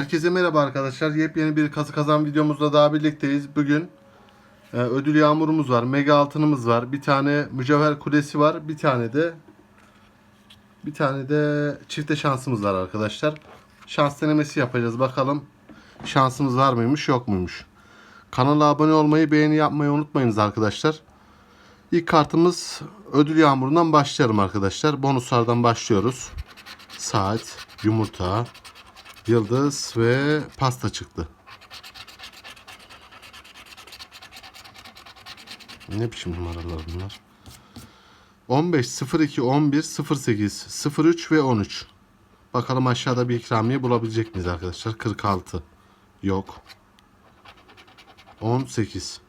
Herkese merhaba arkadaşlar. Yepyeni bir kazı kazan videomuzda daha birlikteyiz. Bugün e, ödül yağmurumuz var. Mega altınımız var. Bir tane mücevher kulesi var. Bir tane de bir tane de çifte şansımız var arkadaşlar. Şans denemesi yapacağız. Bakalım şansımız var mıymış yok muymuş. Kanala abone olmayı, beğeni yapmayı unutmayınız arkadaşlar. İlk kartımız ödül yağmurundan başlayalım arkadaşlar. Bonuslardan başlıyoruz. Saat, yumurta, yıldız ve pasta çıktı. Ne biçim numaralar bunlar? 15, 02, 11, 08, 03 ve 13. Bakalım aşağıda bir ikramiye bulabilecek miyiz arkadaşlar? 46. Yok. 18.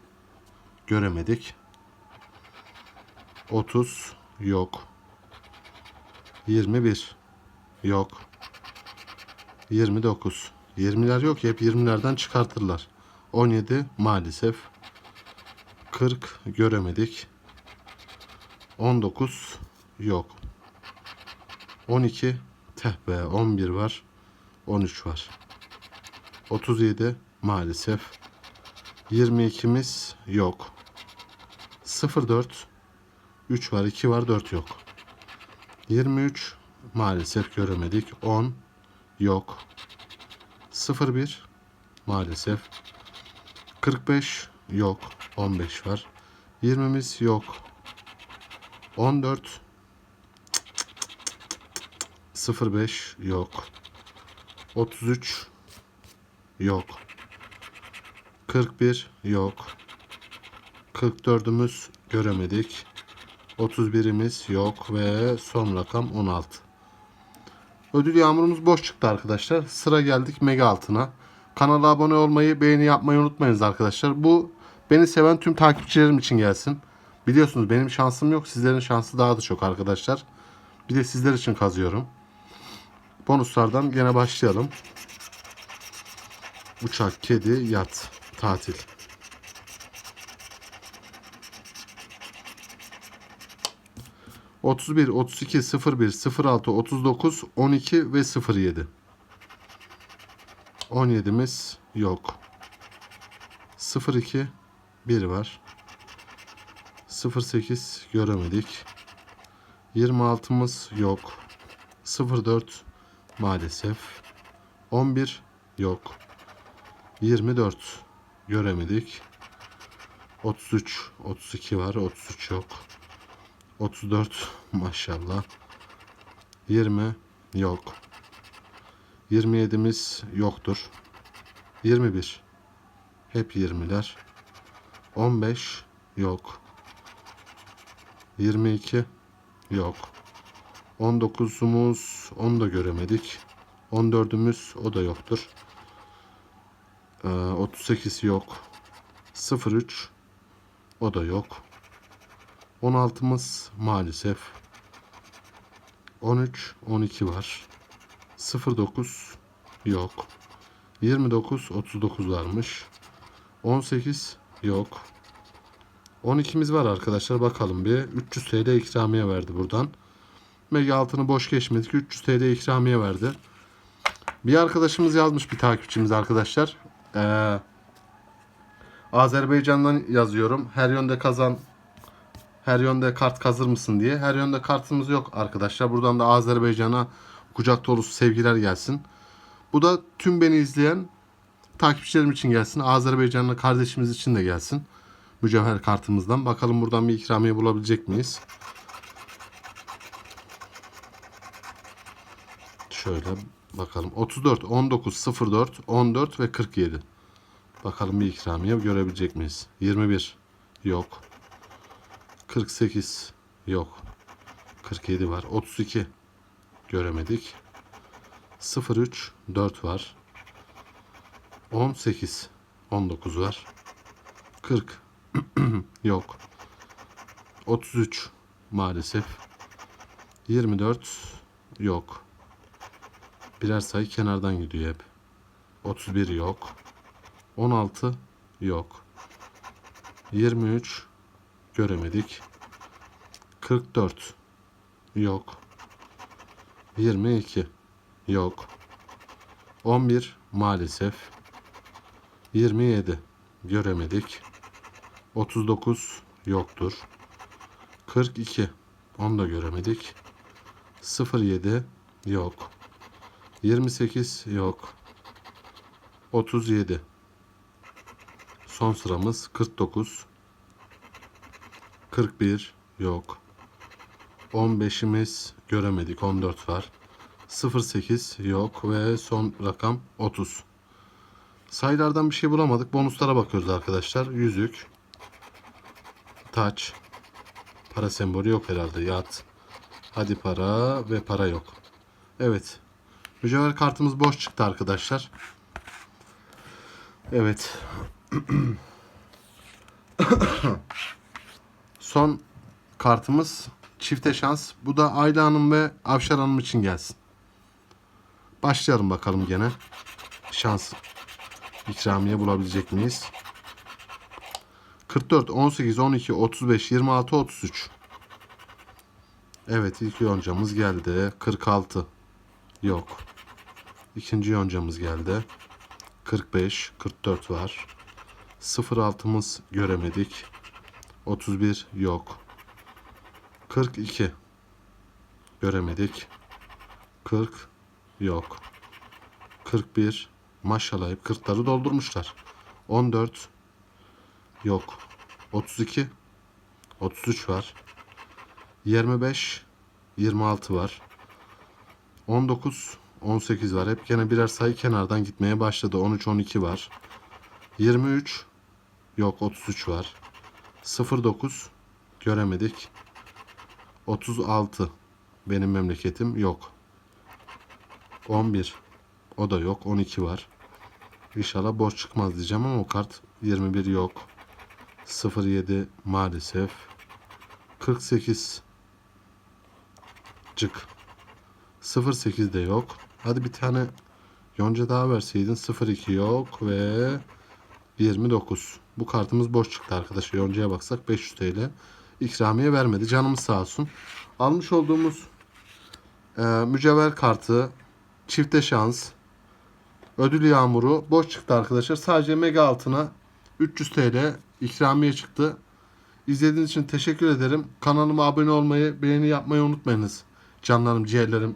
Göremedik. 30. Yok. 21. Yok. 29. 20'ler yok hep 20'lerden çıkartırlar. 17 maalesef. 40 göremedik. 19 yok. 12 teh be 11 var. 13 var. 37 maalesef. 22'miz yok. 04 3 var 2 var 4 yok. 23 maalesef göremedik. 10 yok. 01 maalesef. 45 yok. 15 var. 20'miz yok. 14 05 yok. 33 yok. 41 yok. 44'ümüz göremedik. 31'imiz yok ve son rakam 16. Ödül yağmurumuz boş çıktı arkadaşlar. Sıra geldik mega altına. Kanala abone olmayı, beğeni yapmayı unutmayınız arkadaşlar. Bu beni seven tüm takipçilerim için gelsin. Biliyorsunuz benim şansım yok. Sizlerin şansı daha da çok arkadaşlar. Bir de sizler için kazıyorum. Bonuslardan gene başlayalım. Uçak, kedi, yat, tatil. Otuz bir, otuz iki, sıfır bir, sıfır altı, otuz dokuz, on iki ve sıfır yedi. On yedimiz yok. Sıfır iki, bir var. Sıfır sekiz göremedik. Yirmi altımız yok. Sıfır dört maalesef. On bir yok. Yirmi dört göremedik. Otuz üç, otuz iki var. Otuz üç yok. 34 maşallah. 20 yok. 27'miz yoktur. 21 hep 20'ler. 15 yok. 22 yok. 19'umuz onu da göremedik. 14'ümüz o da yoktur. Ee, 38 yok. 03 o da yok. 16'mız maalesef. 13, 12 var. 09 yok. 29, 39 varmış. 18 yok. 12'miz var arkadaşlar bakalım bir. 300 TL ikramiye verdi buradan. Mega altını boş geçmedik. 300 TL ikramiye verdi. Bir arkadaşımız yazmış bir takipçimiz arkadaşlar. Ee, Azerbaycan'dan yazıyorum. Her yönde kazan her yönde kart kazır mısın diye. Her yönde kartımız yok arkadaşlar. Buradan da Azerbaycan'a kucak dolusu sevgiler gelsin. Bu da tüm beni izleyen takipçilerim için gelsin. Azerbaycanlı kardeşimiz için de gelsin. Mücevher kartımızdan. Bakalım buradan bir ikramiye bulabilecek miyiz? Şöyle bakalım. 34, 19, 04, 14 ve 47. Bakalım bir ikramiye görebilecek miyiz? 21 yok. 48 yok. 47 var. 32 göremedik. 03 4 var. 18 19 var. 40 yok. 33 maalesef. 24 yok. Birer sayı kenardan gidiyor hep. 31 yok. 16 yok. 23 göremedik. 44 yok. 22 yok. 11 maalesef. 27 göremedik. 39 yoktur. 42 onu da göremedik. 07 yok. 28 yok. 37 Son sıramız 49 41 yok. 15'imiz göremedik. 14 var. 08 yok ve son rakam 30. Sayılardan bir şey bulamadık. Bonuslara bakıyoruz arkadaşlar. Yüzük, taç, para sembolü yok herhalde. Yat, hadi para ve para yok. Evet. Mücevher kartımız boş çıktı arkadaşlar. Evet. Son kartımız çifte şans. Bu da Ayla Hanım ve Avşar Hanım için gelsin. Başlayalım bakalım gene. Şans ikramiye bulabilecek miyiz? 44, 18, 12, 35, 26, 33. Evet ilk yoncamız geldi. 46. Yok. İkinci yoncamız geldi. 45, 44 var. 06'mız göremedik. 31 yok. 42 göremedik. 40 yok. 41 maşallah hep 40'ları doldurmuşlar. 14 yok. 32 33 var. 25 26 var. 19 18 var. Hep gene birer sayı kenardan gitmeye başladı. 13 12 var. 23 yok 33 var. 09 göremedik. 36 benim memleketim yok. 11 o da yok. 12 var. İnşallah boş çıkmaz diyeceğim ama o kart 21 yok. 07 maalesef. 48 cık. 08 de yok. Hadi bir tane yonca daha verseydin. 02 yok ve 29. Bu kartımız boş çıktı arkadaşlar. Yoncaya baksak 500 TL. İkramiye vermedi. Canımız sağ olsun. Almış olduğumuz e, mücevher kartı, çifte şans, ödül yağmuru boş çıktı arkadaşlar. Sadece mega altına 300 TL ikramiye çıktı. İzlediğiniz için teşekkür ederim. Kanalıma abone olmayı, beğeni yapmayı unutmayınız. Canlarım, ciğerlerim,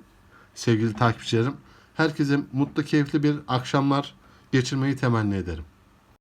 sevgili takipçilerim. Herkese mutlu, keyifli bir akşamlar geçirmeyi temenni ederim.